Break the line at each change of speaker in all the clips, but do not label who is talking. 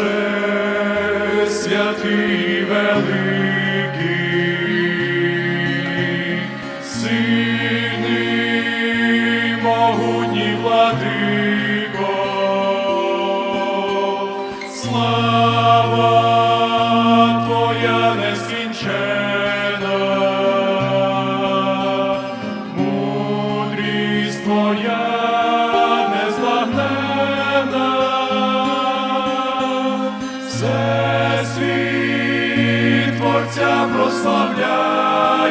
Боже, святий великий, сини могутні владико, слава Твоя нескінчена. Творця прославляє,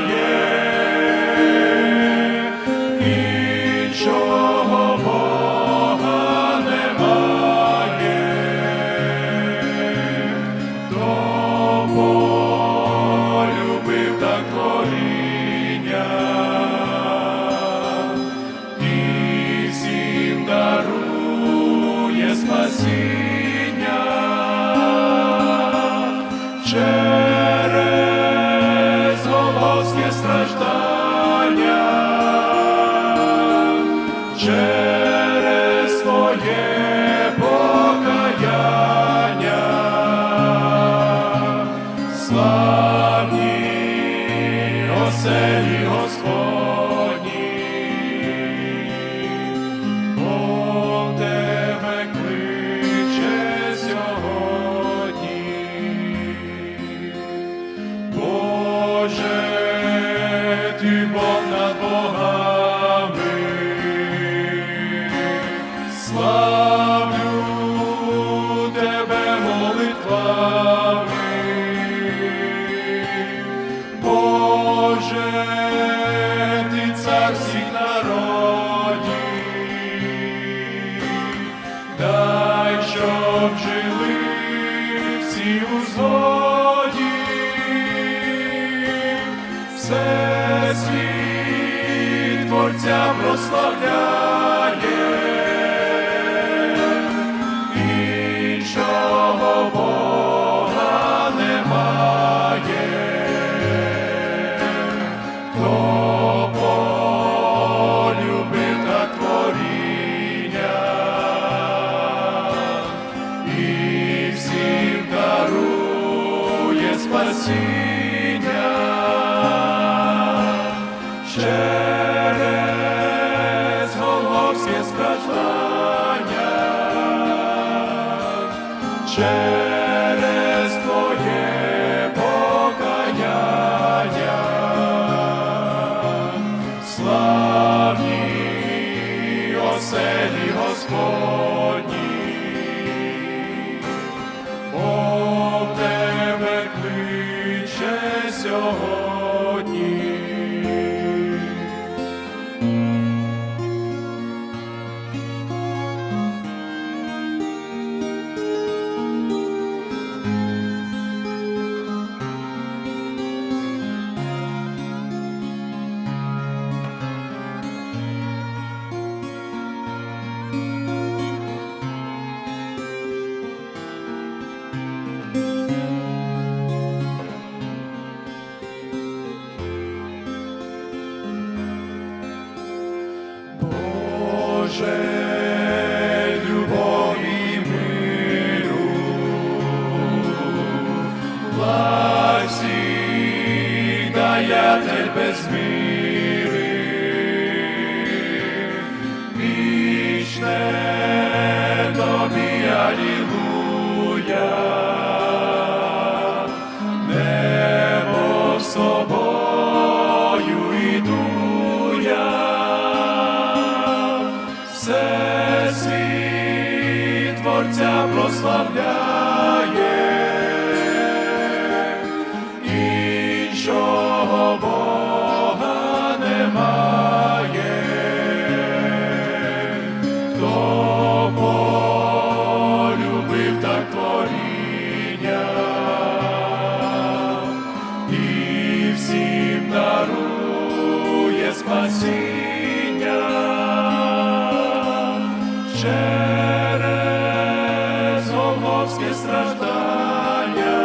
страждання, дай, щоб жили всі у згоді, все світ Творця прославляє, спасіння. Через головське страждання, через твоє покаяння. Славні оселі Господні, кличе сьогодні. Боже, любові миру, власті даятель без міри, вічне тобі алілуя, Творця прославляє, іншого Бога немає, хто полюбив так творіння. І всім дарує спасіння Голгофське страждання.